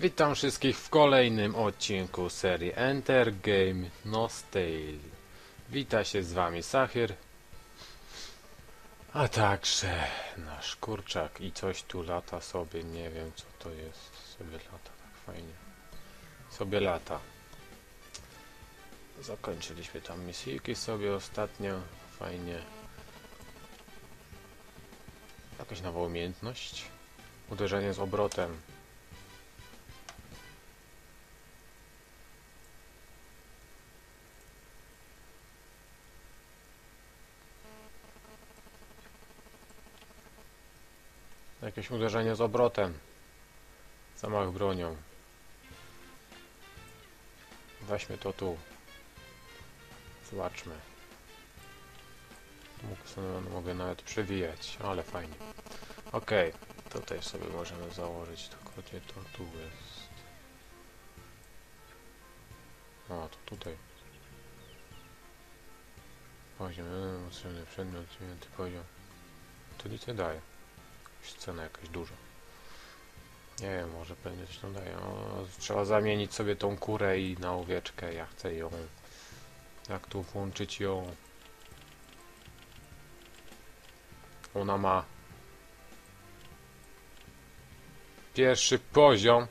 Witam wszystkich w kolejnym odcinku serii Enter Game Nostale. Wita się z wami Sachir, a także nasz kurczak i coś tu lata sobie, nie wiem co to jest, sobie lata tak fajnie. Sobie lata. Zakończyliśmy tam misyjki sobie ostatnio, fajnie. Jakaś nowa umiejętność. Uderzenie z obrotem. Jakieś uderzenie z obrotem. Zamach bronią. Weźmy to tu. Zobaczmy. Sobie, mogę nawet przewijać, ale fajnie. Okej, tutaj sobie możemy założyć, tylko gdzie to tu jest. O, to tutaj. Poziom, jeden, potrzebny przedmiot, dziewiąty poziom. To nic nie daje. Cena jakaś duża. Nie wiem, może pewnie coś tam daje. O, trzeba zamienić sobie tą kurę i na owieczkę. Ja chcę ją. Jak tu włączyć ją? Ona ma pierwszy poziom.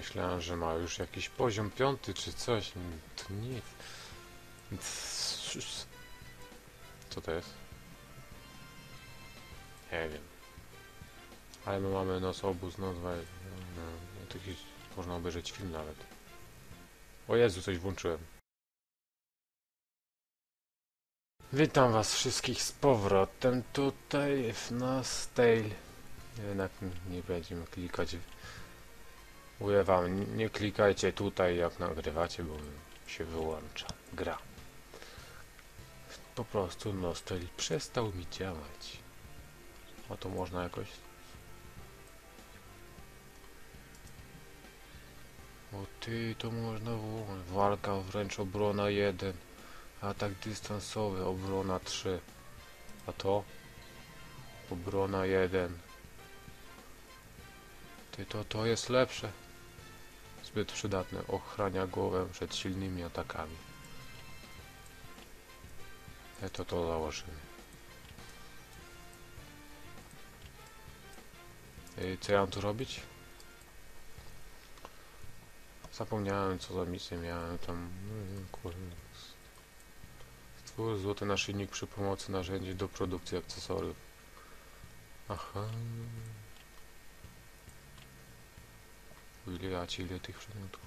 Myślałem, że ma już jakiś poziom piąty czy coś. To nic. Co to jest? Nie wiem. Ale my mamy noc obóz, noc dwa. No, no, taki, można obejrzeć film nawet. O Jezu, coś włączyłem. Witam was wszystkich z powrotem tutaj w Nostale. Jednak nie będziemy klikać. Mówię wam, nie- klikajcie tutaj jak nagrywacie, bo się wyłącza gra. Po prostu Nostale przestał mi działać. A to można jakoś... O ty, to można włączyć. Walka wręcz obrona 1. Atak dystansowy, obrona 3. A to? Obrona 1. Ty, to, to jest lepsze. Zbyt przydatne. Ochrania głowę przed silnymi atakami. Ja to to założymy. Ej, co ja mam tu robić? Zapomniałem co za misję miałem tam. Kurde. Stwórz złoty naszyjnik przy pomocy narzędzi do produkcji akcesoriów. Aha. Ci ile tych przedmiotów?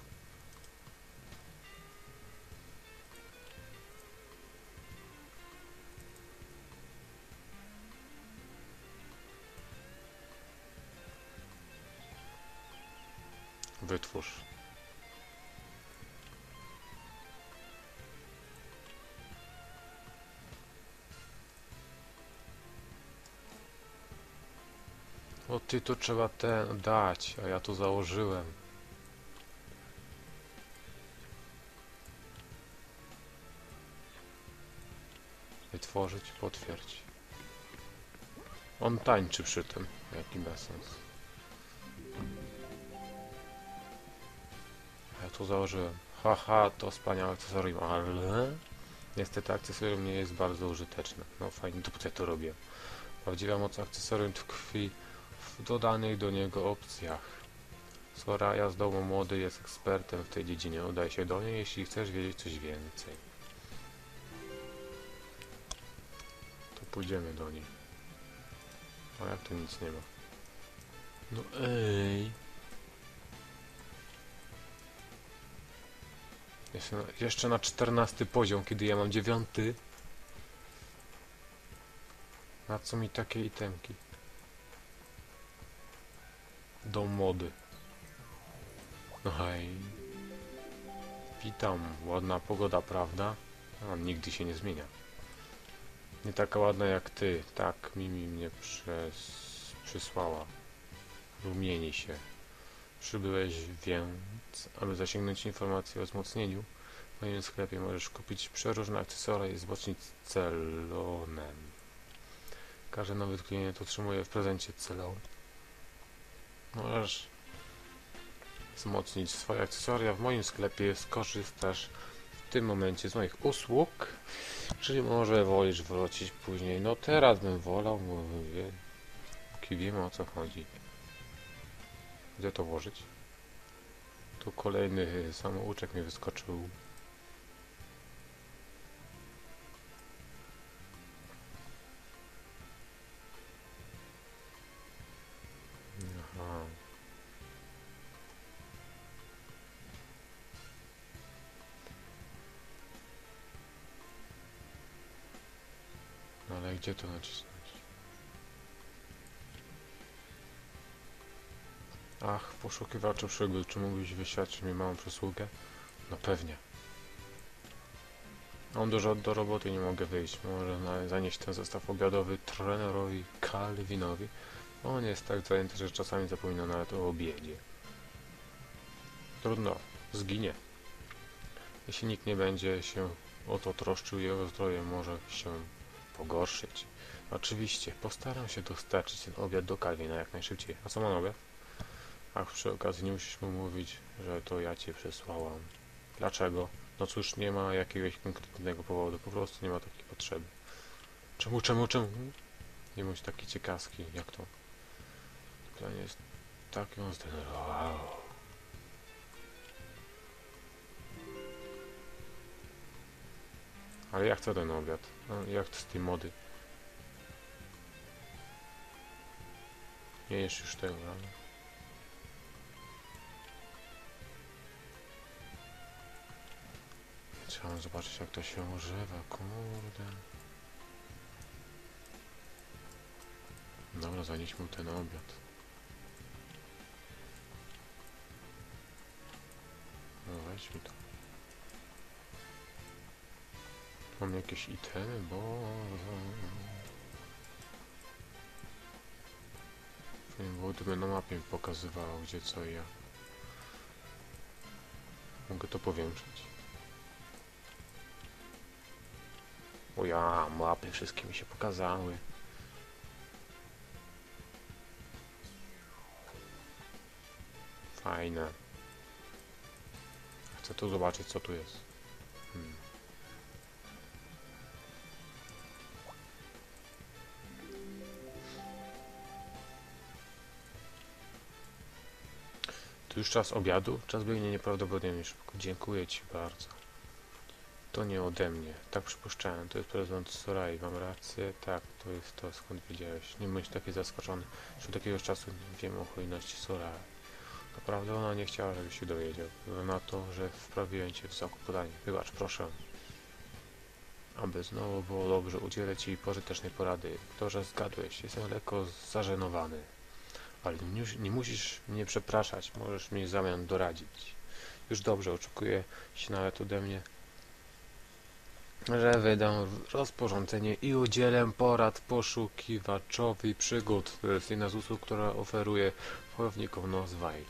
Wytwórz. O ty to trzeba ten dać, a ja to założyłem. Wytworzyć, potwierdź. On tańczy przy tym. Jaki bezsens. Ja to założyłem. Haha, to wspaniałe akcesorium, ale... Niestety akcesorium nie jest bardzo użyteczne. No fajnie, to po co ja to robię? Prawdziwa moc akcesorium tkwi w dodanych do niego opcjach. Soraya z domu młody jest ekspertem w tej dziedzinie. Udaj się do niej, jeśli chcesz wiedzieć coś więcej. To pójdziemy do niej. A jak tu nic nie ma? No ej. Jeszcze na, jeszcze na 14 poziom, kiedy ja mam dziewiąty. Na co mi takie itemki? Do mody. No hej. Witam. Ładna pogoda, prawda? A, nigdy się nie zmienia. Nie taka ładna jak ty. Tak, Mimi mnie przez... przysłała. Rumieni się. Przybyłeś więc, aby zasięgnąć informacji o wzmocnieniu moim sklepie możesz kupić przeróżne akcesoria i wzmocnić celonem. Każdy nowy klient otrzymuje w prezencie celon. Możesz wzmocnić swoje akcesoria w moim sklepie, skorzystasz w tym momencie z moich usług, czyli może wolisz wrócić później. No teraz bym wolał, bo wie, wiemy o co chodzi. Gdzie to włożyć? Tu kolejny samouczek mi wyskoczył. Gdzie to nacisnąć? Ach, poszukiwaczu przygód, czy mógłbyś wyświadczyć mi małą przysługę? No pewnie. Mam dużo do roboty, nie mogę wyjść. Może zanieść ten zestaw obiadowy trenerowi Calvinowi. On jest tak zajęty, że czasami zapomina nawet o obiedzie. Trudno, zginie. Jeśli nikt nie będzie się o to troszczył, jego zdrowie może się pogorszyć. Oczywiście, postaram się dostarczyć ten obiad do Calvina jak najszybciej. A co mam obiad? Ach, przy okazji nie musisz mu mówić, że to ja cię przesłałam. Dlaczego? No cóż, nie ma jakiegoś konkretnego powodu, po prostu nie ma takiej potrzeby. Czemu, czemu, czemu? Nie bądź taki ciekawski, jak to? Pytanie jest tak ją zdenerwowało. Ale ja chcę ten obiad. No, jak to z tej mody? Nie jesz już tego, ale... Chciałem zobaczyć jak to się używa, kurde. Dobra, zanieś mu ten obiad. No weź mi to. Mam jakieś itemy, bo... Fajnie było, gdyby na mapie pokazywało gdzie co i jak. Mogę to powiększyć. O ja, mapy wszystkie mi się pokazały. Fajne. Chcę tu zobaczyć co tu jest. Hmm. Tu już czas obiadu? Czas biegnie nieprawdopodobnie szybko. Dziękuję Ci bardzo. To nie ode mnie. Tak przypuszczałem. To jest prezent Sorai. Mam rację? Tak, to jest to, skąd wiedziałeś. Nie bądź taki zaskoczony. Już od jakiegoś czasu wiem o hojności Sorai. Naprawdę ona nie chciała, żebyś się dowiedział. Na to, że wprawiłem Cię w soku podanie. Wybacz, proszę. Aby znowu było dobrze, udzielę Ci pożytecznej porady. To, że zgadłeś. Jestem lekko zażenowany. Ale nie, mus- nie musisz mnie przepraszać. Możesz mi w zamian doradzić. Już dobrze, oczekuję się nawet ode mnie że wydam rozporządzenie i udzielę porad poszukiwaczowi przygód. To jest z usług, która oferuje wojownikom Nozwaj.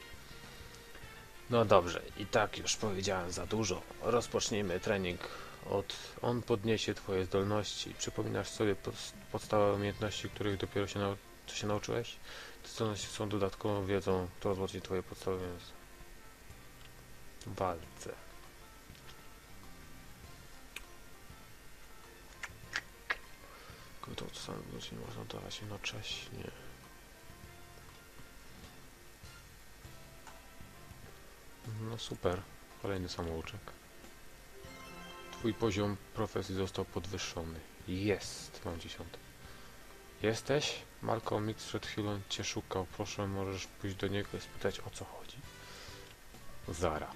No dobrze, i tak już powiedziałem za dużo. Rozpocznijmy trening od... On podniesie twoje zdolności. Przypominasz sobie pod, podstawowe umiejętności, których dopiero się, nau... się nauczyłeś? Zdolności są dodatkową wiedzą, która wzmocni twoje podstawowe walce. To samo nie można dawać jednocześnie. No super, kolejny samouczek. Twój poziom profesji został podwyższony. Jest, mam dziesiąty. Jesteś? Malcolm Mix przed chwilą cię szukał. Proszę, możesz pójść do niego i spytać o co chodzi. Zara.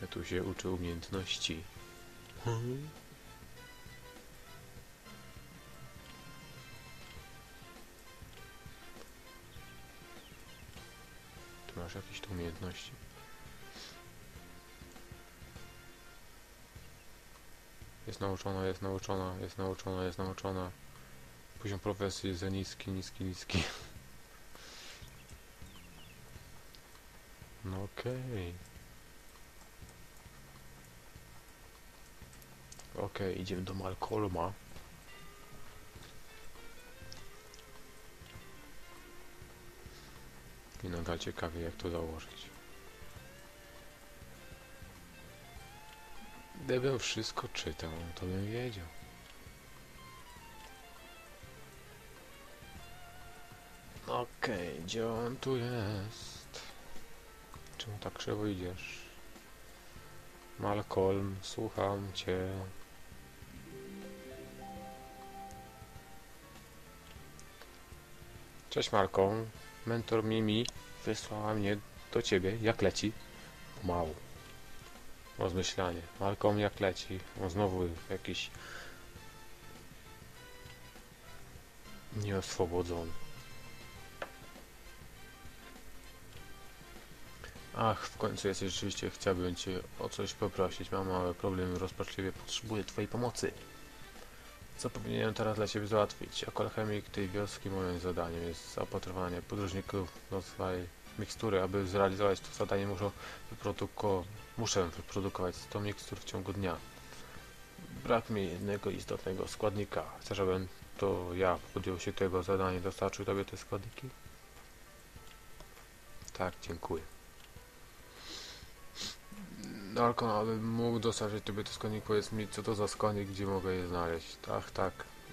Ja tu się uczę umiejętności. Ty masz jakieś tu umiejętności? Jest nauczona, jest nauczona, jest nauczona, jest nauczona. Poziom profesji jest za niski, niski, niski. No okej. Okej, idziemy do Malcolma. I nadal ciekawie jak to założyć. Gdybym wszystko czytał, to bym wiedział. Okej, gdzie on tu jest? Czemu tak krzywo idziesz? Malcolm, słucham cię. Cześć Malcolm. Mentor Mimi wysłała mnie do ciebie. Jak leci? Mało. Rozmyślanie. Malcolm jak leci? On znowu jakiś nieoswobodzony. Ach, w końcu jesteś rzeczywiście, chciałbym Cię o coś poprosić. Mam małe problemy, rozpaczliwie potrzebuję Twojej pomocy. Co powinienem teraz dla Ciebie załatwić? Jako alchemik tej wioski moim zadaniem jest zaopatrowanie podróżników do swojej mikstury. Aby zrealizować to zadanie muszę, wyproduko muszę wyprodukować 100 mikstur w ciągu dnia. Brak mi jednego istotnego składnika. Chcesz, żebym to ja podjął się tego zadania i dostarczył Tobie te składniki? Tak, dziękuję. Dalkon, abym mógł dostarczyć Tobie te składnik, powiedz mi, co to za składnik, gdzie mogę je znaleźć. Tak, tak.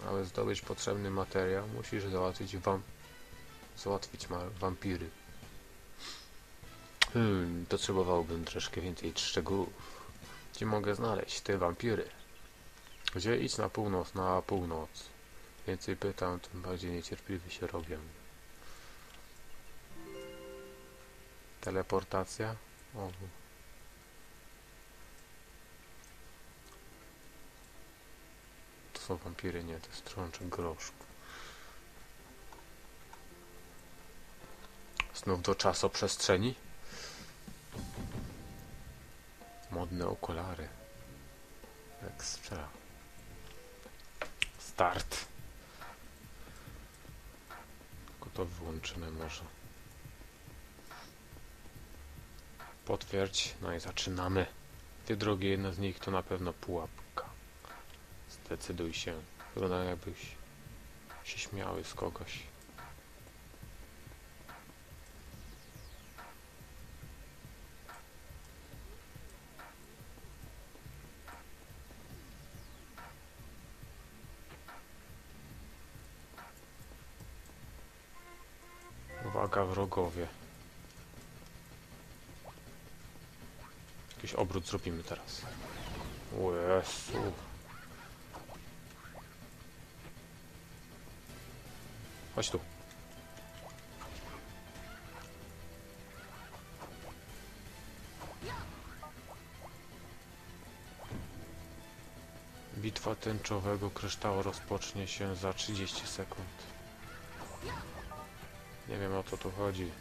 Aby zdobyć potrzebny materiał, musisz załatwić wam... załatwić ma wampiry. Hmm, potrzebowałbym troszkę więcej szczegółów. Gdzie mogę znaleźć te wampiry? Gdzie idź na północ, na północ. Więcej pytam, tym bardziej niecierpliwy się robię. Teleportacja? O, to są wampiry, nie, to jest trączek groszku. Znów do czasoprzestrzeni? Modne okulary. Ekstra. Start. Tylko to wyłączymy może. Potwierdź. No i zaczynamy. Dwie drogie, jedna z nich to na pewno pułapka. Zdecyduj się. Wygląda jakbyś się śmiały z kogoś. Wrogowie. Jakiś obrót zrobimy teraz. O Jezu. Chodź tu. Bitwa tęczowego kryształu rozpocznie się za 30 sekund. Nie wiem o co tu chodzi.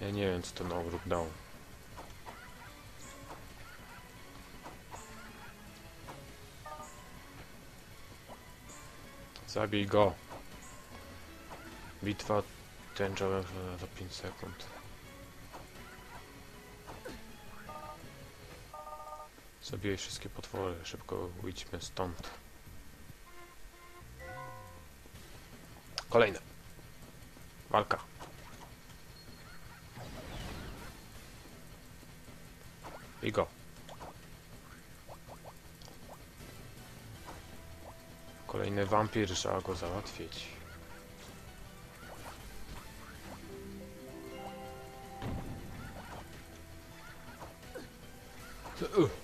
Ja nie wiem co ten ogród dał. Zabij go. Bitwa tęczowa za 5 sekund. Zabijaj wszystkie potwory, szybko ujdźmy stąd. Kolejne. Walka. I go. Kolejny wampir, trzeba go załatwić. Uh.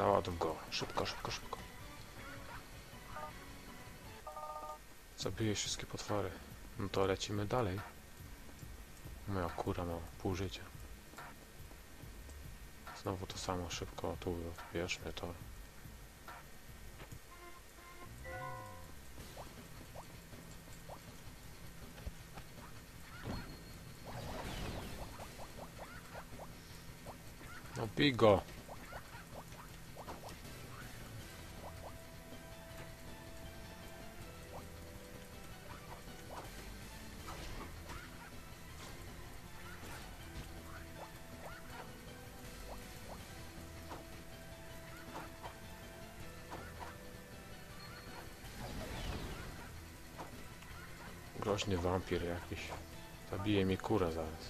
Załaduj go. Szybko, szybko, szybko. Zabiję wszystkie potwory. No to lecimy dalej. Moja kura ma pół życia. Znowu to samo, szybko tu bierzmy to. No bij go. Groźny wampir jakiś. Zabije mi kurę zaraz.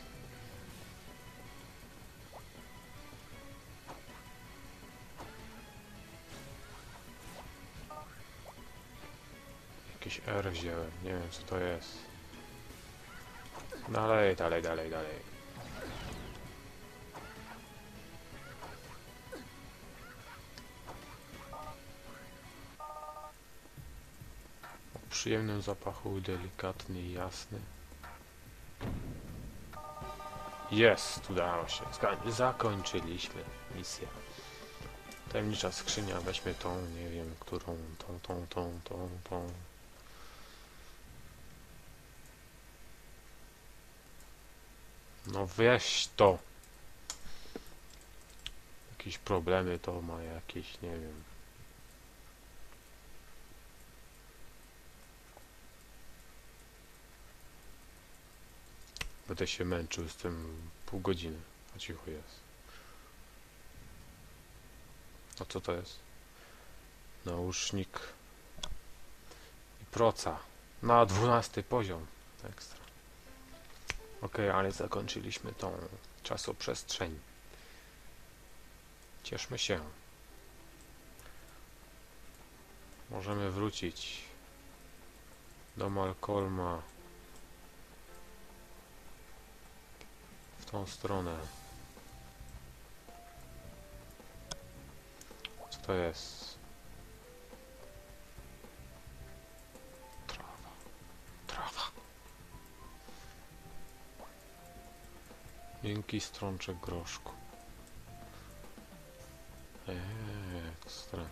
Jakiś R wziąłem, nie wiem co to jest. Dalej, dalej, dalej, dalej. Przyjemnym zapachu, delikatny i jasny. Jest, udało się. Zakończyliśmy misję. Tajemnicza skrzynia, weźmy tą, nie wiem, którą, tą, tą, tą, tą, tą. No weź to. Jakieś problemy to ma jakieś, nie wiem. Będę się męczył z tym pół godziny, a cicho jest. A co to jest? Nausznik i proca na 12 poziom. Ekstra. Ok, ale zakończyliśmy tą czasoprzestrzeń. Cieszmy się. Możemy wrócić do Malcolma tą stronę. Co to jest? Trawa. Trawa. Miękki strączek groszku. Eee, ekstra.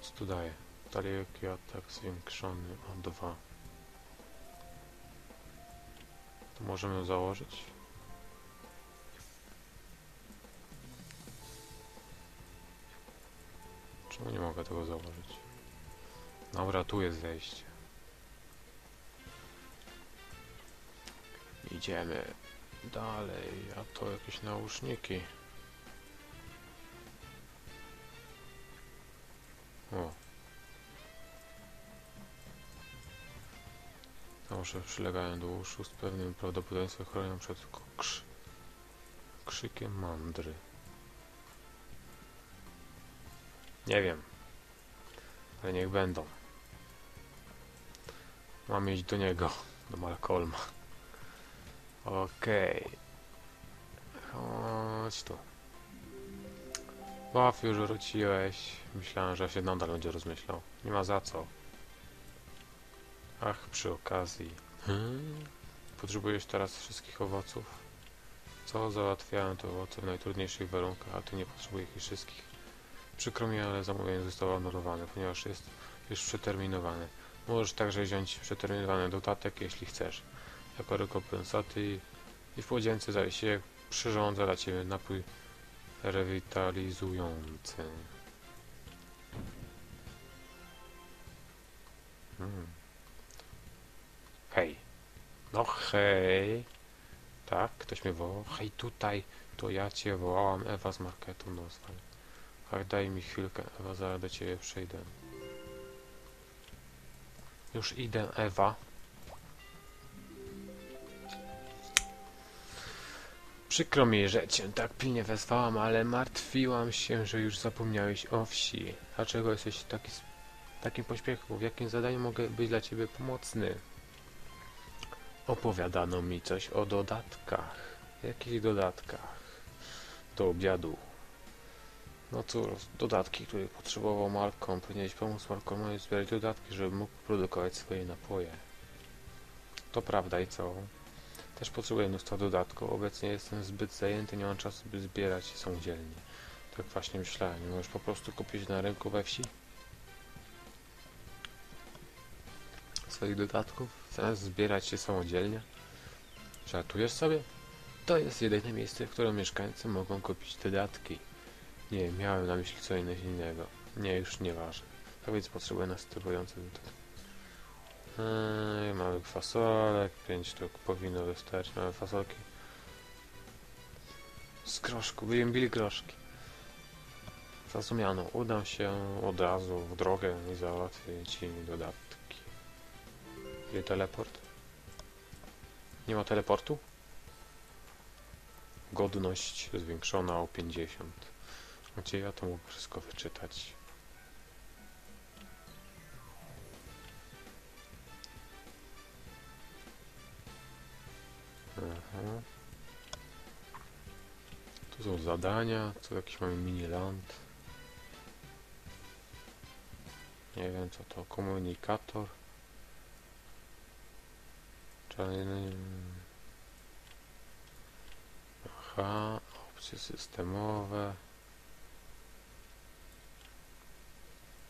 Co tu daje? Daleki atak zwiększony o 2. To możemy założyć? Czemu nie mogę tego założyć? Dobra, tu jest wejście. Idziemy dalej, a to jakieś nauszniki. O. Nałoże przylegają do uszu z pewnym prawdopodobieństwem chronią przed krz krzykiem mandry. Nie wiem. Ale niech będą. Mam iść do niego, do Malcolma. Okej. Chodź tu. Baw, już wróciłeś. Myślałem, że się nadal będzie rozmyślał. Nie ma za co. Ach, przy okazji. Hmm? Potrzebujesz teraz wszystkich owoców? Co? Załatwiałem te owoce w najtrudniejszych warunkach, a ty nie potrzebujesz ich wszystkich. Przykro mi, ale zamówienie zostało anulowane, ponieważ jest już przeterminowany. Możesz także wziąć przeterminowany dodatek, jeśli chcesz. Jako rekompensaty i, w podzięce za wysiłek przyrządzę dla Ciebie napój rewitalizujący. Hmm. No hej. Tak, ktoś mnie wołał. Hej, tutaj. To ja Cię wołałam. Ewa z marketu Noswal. Ach, daj mi chwilkę, Ewa, zaraz do Ciebie przyjdę. Już idę, Ewa. Przykro mi, że Cię tak pilnie wezwałam, ale martwiłam się, że już zapomniałeś o wsi. Dlaczego jesteś taki, takim pośpiechu? W jakim zadaniu mogę być dla Ciebie pomocny? Opowiadano mi coś o dodatkach. Jakich dodatkach? Do obiadu. No cóż, dodatki, których potrzebował Malcolm. Powinieneś pomóc Malcolmowi zbierać dodatki, żeby mógł produkować swoje napoje. To prawda i co? Też potrzebuję mnóstwa dodatków. Obecnie jestem zbyt zajęty, nie mam czasu, by zbierać samodzielnie. Tak właśnie myślałem. Możesz po prostu kupić na rynku we wsi? Swoich dodatków? Zamiast zbierać się samodzielnie? Żartujesz sobie? To jest jedyne miejsce, w którym mieszkańcy mogą kupić dodatki. Nie, miałem na myśli co inne- innego. Nie, już nieważne. Tak więc potrzebuję następujące tutaj. Eee, mamy fasolek, 5 sztuk powinno wystarczyć. Mamy fasolki. Z groszku, będziemy bili groszki. Zrozumiano, udam się od razu w drogę i załatwię ci dodatki. Gdzie teleport? Nie ma teleportu? Godność zwiększona o 50. Gdzie ja to mógł wszystko wyczytać? Aha. Tu są zadania, tu jakiś mamy mini land. Nie wiem co to, komunikator. Czarny... Aha, opcje systemowe.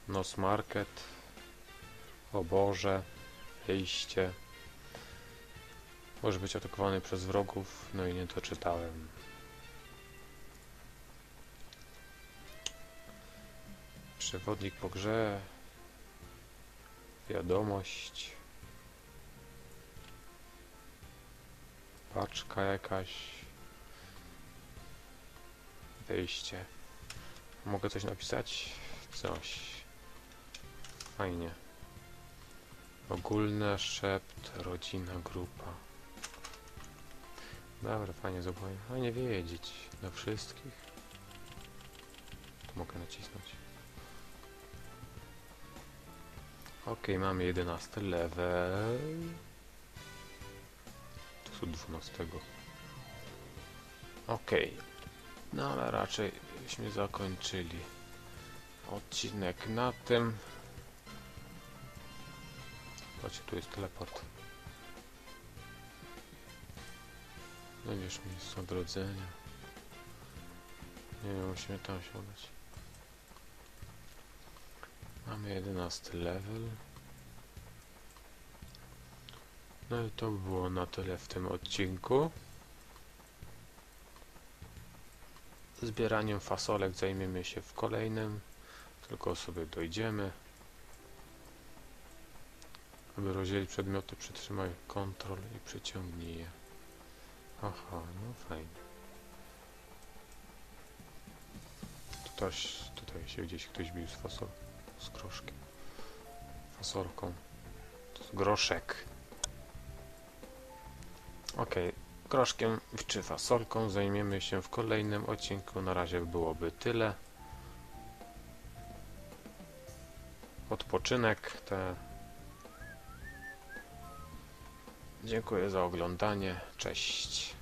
Nos market. O Boże. Wyjście. Może być atakowany przez wrogów, no i nie to czytałem. Przewodnik po grze. Wiadomość. Paczka jakaś. Wejście. Mogę coś napisać? Coś. Fajnie. Ogólny szept, rodzina, grupa. Dobra, fajnie zupełnie. Fajnie wiedzieć. Dla wszystkich. Tu mogę nacisnąć. Ok, mamy 11 level. Są 12. Ok. No ale raczej byśmy zakończyli odcinek na tym. Patrzcie, tu jest teleport. Będziesz miejsce odrodzenia. Nie wiem, musimy tam się udać. Mamy 11 level. No i to by było na tyle w tym odcinku. Zbieraniem fasolek zajmiemy się w kolejnym. Tylko sobie dojdziemy. Aby rozdzielić przedmioty, przytrzymaj kontrol i przyciągnij je. Aha, no fajnie. Tutaj, tutaj się gdzieś ktoś bił z fasol, z groszkiem. Fasolką. To jest groszek. Okej, groszkiem czy fasolką zajmiemy się w kolejnym odcinku. Na razie byłoby tyle. Odpoczynek te. Dziękuję za oglądanie. Cześć.